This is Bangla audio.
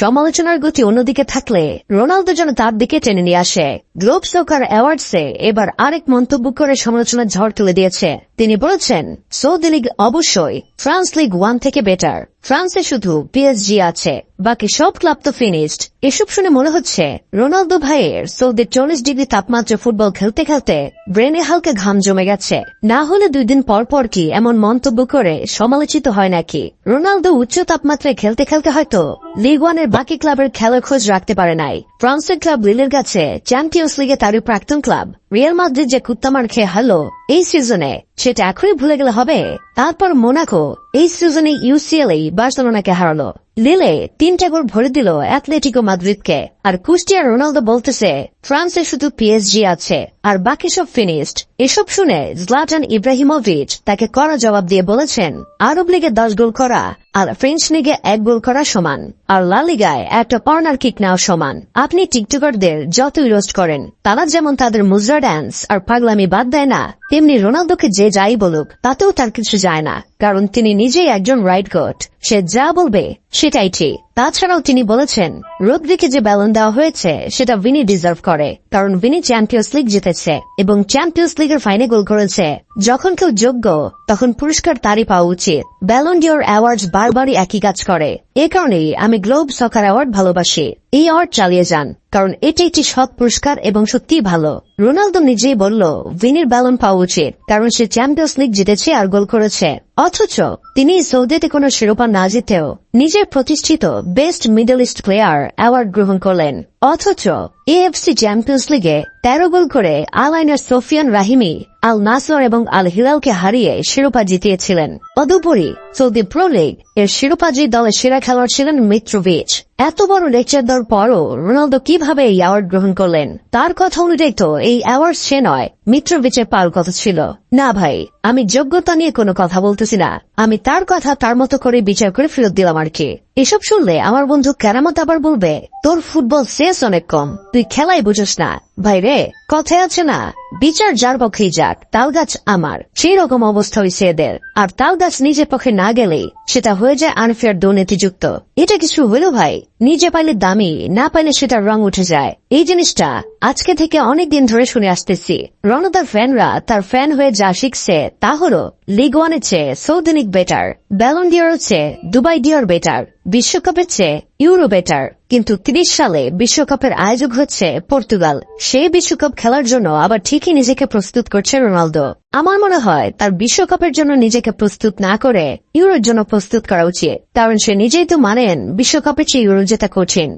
সমালোচনার গতি অন্যদিকে থাকলে রোনালদো যেন তার দিকে টেনে নিয়ে আসে। গ্লোব সৌকার অ্যাওয়ার্ডসে এবার আরেক মন্তব্য করে সমালোচনার ঝড় তুলে দিয়েছে। তিনি বলেছেন, সৌদি লিগ অবশ্যই ফ্রান্স লিগ ওয়ান থেকে বেটার। ফ্রান্সে শুধু পিএসজি আছে, বাকি সব ক্লাব তো ফিনিশড এসব শুনে মনে হচ্ছে, রোনালদো ভাইয়ের সৌদির চল্লিশ ডিগ্রি তাপমাত্রা ফুটবল খেলতে খেলতে ব্রেনে হালকা ঘাম জমে গেছে। না হলে দুই দিন পর পর কি এমন মন্তব্য করে সমালোচিত হয় নাকি? রোনালদো উচ্চ তাপমাত্রায় খেলতে খেলতে হয়তো লিগ ওয়ানের বাকি ক্লাবের খেলার খোঁজ রাখতে পারে নাই। ফ্রান্সের ক্লাব লিলের কাছে চ্যাম্পিয়ন্স লিগে তারই প্রাক্তন ক্লাব। রিয়াল মাদ্রিদ যে কুত্তামার খেয়ে হারলো এই সিজনে সেটা এখনই ভুলে গেলে হবে। তারপর মোনাকো এই সিজনে ইউসিএল বার্সেলোনাকে হারালো। লিলে তিনটা গোল ভরে দিল অ্যাথলেটিকো মাদ্রিদকে। আর কুষ্টিয়া রোনালদো বলতেছে, ফ্রান্সে শুধু পিএসজি আছে, আর বাকি সব ফিনিশড। এসব শুনে জলাটান ইব্রাহিমোভিচ তাকে কড়া জবাব দিয়ে বলেছেন, আরব লিগে দশ গোল করা আর ফ্রেঞ্চ লিগে এক গোল করা সমান, আর লা লিগায় একটা কর্নার কিক নেওয়া সমান। আপনি টিকটকারদের যতই রোস্ট করেন, তারা যেমন তাদের মুজরা ড্যান্স আর পাগলামি বাদ দেয় না, তেমনি রোনালদোকে যে যাই বলুক, তাতেও তার কিছু যায় না। কারণ তিনি নিজেই একজন রাইট গার্ড সে যা বলবে সেটাই ঠিক। তাছাড়াও তিনি বলেছেন, রোদ্রিকে যে ব্যালন দেওয়া হয়েছে, সেটা ভিনি ডিজার্ভ করে, কারণ ভিনি চ্যাম্পিয়ন্স লিগ জিতেছে এবং চ্যাম্পিয়ন্স লিগের ফাইনে গোল করেছে। যখন কেউ যোগ্য, তখন পুরস্কার তারই পাওয়া উচিত। ব্যালন ডিওর অ্যাওয়ার্ড বারবারই একই কাজ করে। এ কারণেই আমি গ্লোব সকার অ্যাওয়ার্ড ভালোবাসি। এই অ্যাওয়ার্ড চালিয়ে যান, কারণ এটি একটি সৎ পুরস্কার এবং সত্যিই ভালো। রোনালদো নিজেই বলল, ভিনির ব্যালন পাওয়া উচিত, কারণ সে চ্যাম্পিয়ন্স লিগ জিতেছে আর গোল করেছে। অথচ, তিনি সৌদিতে কোনো শিরোপা না জিতেও নিজের প্রতিষ্ঠিত best Middle East player award গ্রহণ করলেন। অথচ এএফসি চ্যাম্পিয়ন্স লিগে তেরো গোল করে আল আইনার সোফিয়ান রাহিমি আল নাসর এবং আল হিলালকে হারিয়ে শিরোপা জিতিয়েছিলেন। তদুপরি সৌদি প্রো লিগ এর শিরোপাজি দলের সেরা খেলোয়াড় ছিলেন মিত্রোভিচ এত বড় লেকচার দেওয়ার পরও রোনালদো কীভাবে এই অ্যাওয়ার্ড গ্রহণ করলেন, তার কথা অনুযায়ী তো এই অ্যাওয়ার্ড সে নয় মিত্রোভিচের পাওয়ার কথা ছিল। না ভাই, আমি যোগ্যতা নিয়ে কোনো কথা বলতেছি না, আমি তার কথা তার মতো করে বিচার করে ফেরত দিলাম আর কি। এসব শুনলে আমার বন্ধু কেরামত আবার বলবে, তোর ফুটবল শেষ অনেক কম, তুই খেলাই বুঝোস না। ভাই রে কথায় আছে না। বিচার যার পক্ষেই যাক, তাল গাছ আমার। সেই রকম অবস্থা হয়েছে এদের। আর তাল গাছ নিজের পক্ষে না গেলেই সেটা হয়ে যায় আনফেয়ার দুর্নীতিযুক্ত। এটা কিছু হলো ভাই? নিজে পাইলে দামি, না পাইলে সেটার রং উঠে যায়। এই জিনিসটা আজকে থেকে অনেক দিন ধরে শুনে আসতেছি। রণতার ফ্যানরা তার ফ্যান হয়ে যা শিখছে, তা হল লিগ ওয়ানের চেয়ে সৌদিনিক বেটার, ব্যালন ডিয়ার চেয়ে দুবাই ডিয়ার বেটার, বিশ্বকাপের চেয়ে ইউরো বেটার কিন্তু তিরিশ সালে বিশ্বকাপের আয়োজক হচ্ছে পর্তুগাল। সে বিশ্বকাপ খেলার জন্য আবার ঠিকই নিজেকে প্রস্তুত করছে রোনালদো। আমার মনে হয় তার বিশ্বকাপের জন্য নিজেকে প্রস্তুত না করে ইউরোর জন্য প্রস্তুত করা উচিত, কারণ সে নিজেই তো মানেন বিশ্বকাপের চেয়ে ইউরো জেতা কঠিন।